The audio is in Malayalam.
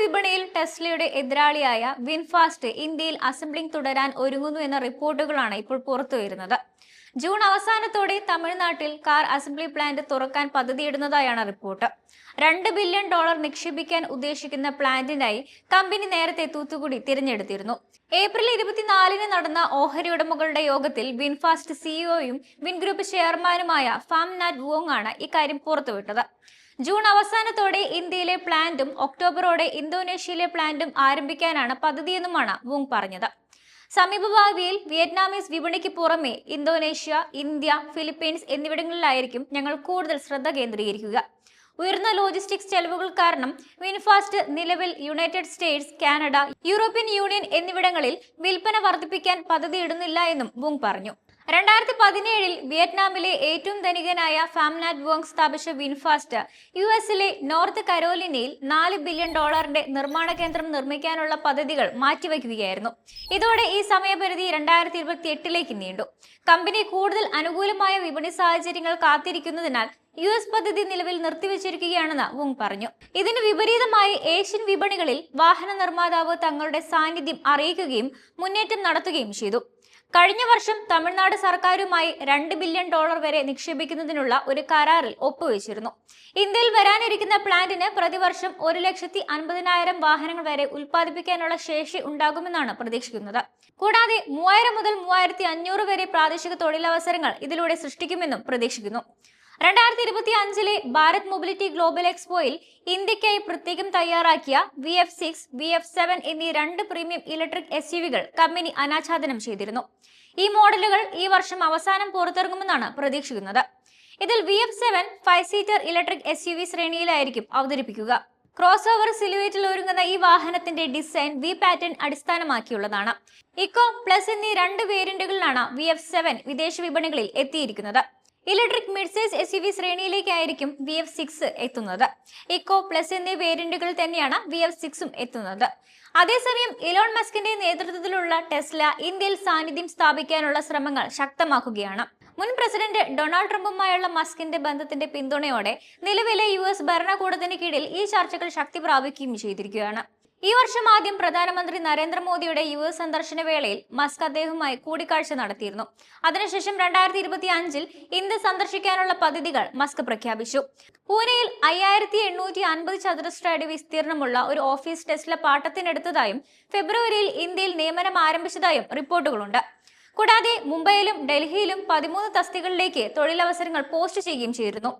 വിപണിയിൽ ടെസ്ലയുടെ എതിരാളിയായ വിൻഫാസ്റ്റ് ഇന്ത്യയിൽ അസംബ്ലിംഗ് തുടരാൻ ഒരുങ്ങുന്നു എന്ന റിപ്പോർട്ടുകളാണ് ഇപ്പോൾ പുറത്തുവരുന്നത്. ജൂൺ അവസാനത്തോടെ തമിഴ്നാട്ടിൽ കാർ അസംബ്ലി പ്ലാന്റ് തുറക്കാൻ പദ്ധതിയിടുന്നതായാണ് റിപ്പോർട്ട്. രണ്ട് ബില്യൺ ഡോളർ നിക്ഷേപിക്കാൻ ഉദ്ദേശിക്കുന്ന പ്ലാന്റിനായി കമ്പനി നേരത്തെ തൂത്തുകുടി തിരഞ്ഞെടുത്തിരുന്നു. ഏപ്രിൽ ഇരുപത്തിനാലിന് നടന്ന ഓഹരി ഉടമകളുടെ യോഗത്തിൽ വിൻഫാസ്റ്റ് സിഇഒയും വിൻ ഗ്രൂപ്പ് ചെയർമാനുമായ ഫാം നാറ്റ് വോങ് ആണ് ഇക്കാര്യം പുറത്തുവിട്ടത്. ജൂൺ അവസാനത്തോടെ ഇന്ത്യയിലെ പ്ലാന്റും ഒക്ടോബറോടെ ഇന്തോനേഷ്യയിലെ പ്ലാന്റും ആരംഭിക്കാനാണ് പദ്ധതിയെന്നുമാണ് വുങ് പറഞ്ഞത്. സമീപഭാവിയിൽ വിയറ്റ്നാമീസ് വിപണിക്ക് പുറമെ ഇന്തോനേഷ്യ ഇന്ത്യ ഫിലിപ്പീൻസ് എന്നിവിടങ്ങളിലായിരിക്കും ഞങ്ങൾ കൂടുതൽ ശ്രദ്ധ കേന്ദ്രീകരിക്കുക. ഉയർന്ന ലോജിസ്റ്റിക്സ് ചെലവുകൾ കാരണം വിൻഫാസ്റ്റ് നിലവിൽ United States Canada European Union എന്നിവിടങ്ങളിൽ വിൽപ്പന വർദ്ധിപ്പിക്കാൻ പദ്ധതിയിടുന്നില്ല എന്നും വുങ് പറഞ്ഞു. രണ്ടായിരത്തി പതിനേഴിൽ വിയറ്റ്നാമിലെ ഏറ്റവും ധനികനായ ഫാംനാറ്റ് വോങ് സ്ഥാപിച്ച വിൻഫാസ്റ്റ് യു എസിലെ നോർത്ത് കരോലിനയിൽ നാല് ബില്യൺ ഡോളറിന്റെ നിർമ്മാണ കേന്ദ്രം നിർമ്മിക്കാനുള്ള പദ്ധതികൾ മാറ്റിവെക്കുകയായിരുന്നു. ഇതോടെ ഈ സമയപരിധി രണ്ടായിരത്തി ഇരുപത്തി എട്ടിലേക്ക് നീണ്ടു. കമ്പനി കൂടുതൽ അനുകൂലമായ വിപണി സാഹചര്യങ്ങൾ കാത്തിരിക്കുന്നതിനാൽ യു എസ് പദ്ധതി നിലവിൽ നിർത്തിവച്ചിരിക്കുകയാണെന്ന് വുങ് പറഞ്ഞു. ഇതിന് വിപരീതമായി ഏഷ്യൻ വിപണികളിൽ വാഹന നിർമ്മാതാവ് തങ്ങളുടെ സാന്നിധ്യം അറിയിക്കുകയും മുന്നേറ്റം നടത്തുകയും ചെയ്തു. കഴിഞ്ഞ വർഷം തമിഴ്നാട് സർക്കാരുമായി രണ്ട് ബില്യൺ ഡോളർ വരെ നിക്ഷേപിക്കുന്നതിനുള്ള ഒരു കരാറിൽ ഒപ്പുവെച്ചിരുന്നു. ഇന്ത്യയിൽ വരാനിരിക്കുന്ന പ്ലാന്റിന് പ്രതിവർഷം ഒരു ലക്ഷത്തി അൻപതിനായിരം വാഹനങ്ങൾ വരെ ഉൽപ്പാദിപ്പിക്കാനുള്ള ശേഷി ഉണ്ടാകുമെന്നാണ് പ്രതീക്ഷിക്കുന്നത്. കൂടാതെ മൂവായിരം മുതൽ മൂവായിരത്തി അഞ്ഞൂറ് വരെ പ്രാദേശിക തൊഴിലവസരങ്ങൾ ഇതിലൂടെ സൃഷ്ടിക്കുമെന്നും പ്രതീക്ഷിക്കുന്നു. രണ്ടായിരത്തി ഇരുപത്തി അഞ്ചിലെ ഭാരത് മൊബിലിറ്റി ഗ്ലോബൽ എക്സ്പോയിൽ ഇന്ത്യക്കായി പ്രത്യേകം തയ്യാറാക്കിയ V F six V F seven എന്നീ രണ്ട് പ്രീമിയം ഇലക്ട്രിക് എസ് യുവികൾ കമ്പനി അനാച്ഛാദനം ചെയ്തിരുന്നു. ഈ മോഡലുകൾ ഈ വർഷം അവസാനം പുറത്തിറങ്ങുമെന്നാണ് പ്രതീക്ഷിക്കുന്നത്. ഇതിൽ V F seven five seater electric S U V ശ്രേണിയിലായിരിക്കും അവതരിപ്പിക്കുക. ക്രോസ് ഓവർ സിലുവേറ്റിൽ ഒരുങ്ങുന്ന ഈ വാഹനത്തിന്റെ ഡിസൈൻ വി പാറ്റേൺ അടിസ്ഥാനമാക്കിയുള്ളതാണ്. ഇക്കോ പ്ലസ് എന്നീ രണ്ട് വേരിയന്റുകളിലാണ് വി എഫ് സെവൻ വിദേശ വിപണികളിൽ എത്തിയിരിക്കുന്നത്. Electric midsize S U V ശ്രേണിയിലേക്കായിരിക്കും V F six എത്തുന്നത്. ഇക്കോ പ്ലസ് എന്നീ വേരിയന്റുകൾ തന്നെയാണ് വി എഫ് സിക്സും എത്തുന്നത്. അതേസമയം ഇലോൺ മസ്കിന്റെ നേതൃത്വത്തിലുള്ള ടെസ്ല ഇന്ത്യയിൽ സാന്നിധ്യം സ്ഥാപിക്കാനുള്ള ശ്രമങ്ങൾ ശക്തമാക്കുകയാണ്. മുൻ പ്രസിഡന്റ് ഡൊണാൾഡ് ട്രംപുമായുള്ള മസ്കിന്റെ ബന്ധത്തിന്റെ പിന്തുണയോടെ നിലവിലെ യു എസ് ഭരണകൂടത്തിന് കീഴിൽ ഈ ചർച്ചകൾ ശക്തി പ്രാപിക്കുകയും ചെയ്തിരിക്കുകയാണ്. ഈ വർഷം ആദ്യം പ്രധാനമന്ത്രി നരേന്ദ്രമോദിയുടെ യു എസ് സന്ദർശന വേളയിൽ മസ്ക് അദ്ദേഹവുമായി കൂടിക്കാഴ്ച നടത്തിയിരുന്നു. അതിനുശേഷം രണ്ടായിരത്തി ഇരുപത്തി അഞ്ചിൽ ഇന്ത്യ സന്ദർശിക്കാനുള്ള പദ്ധതികൾ മസ്ക് പ്രഖ്യാപിച്ചു. പൂനെയിൽ അയ്യായിരത്തി എണ്ണൂറ്റി അൻപത് ചതുരശ്ര അടി വിസ്തീർണമുള്ള ഒരു ഓഫീസ് ടെസ്റ്റിലെ പാട്ടത്തിനെടുത്തതായും ഫെബ്രുവരിയിൽ ഇന്ത്യയിൽ നിയമനം ആരംഭിച്ചതായും റിപ്പോർട്ടുകളുണ്ട്. കൂടാതെ മുംബൈയിലും ഡൽഹിയിലും പതിമൂന്ന് തസ്തികളിലേക്ക് തൊഴിലവസരങ്ങൾ പോസ്റ്റ് ചെയ്യുകയും ചെയ്തിരുന്നു.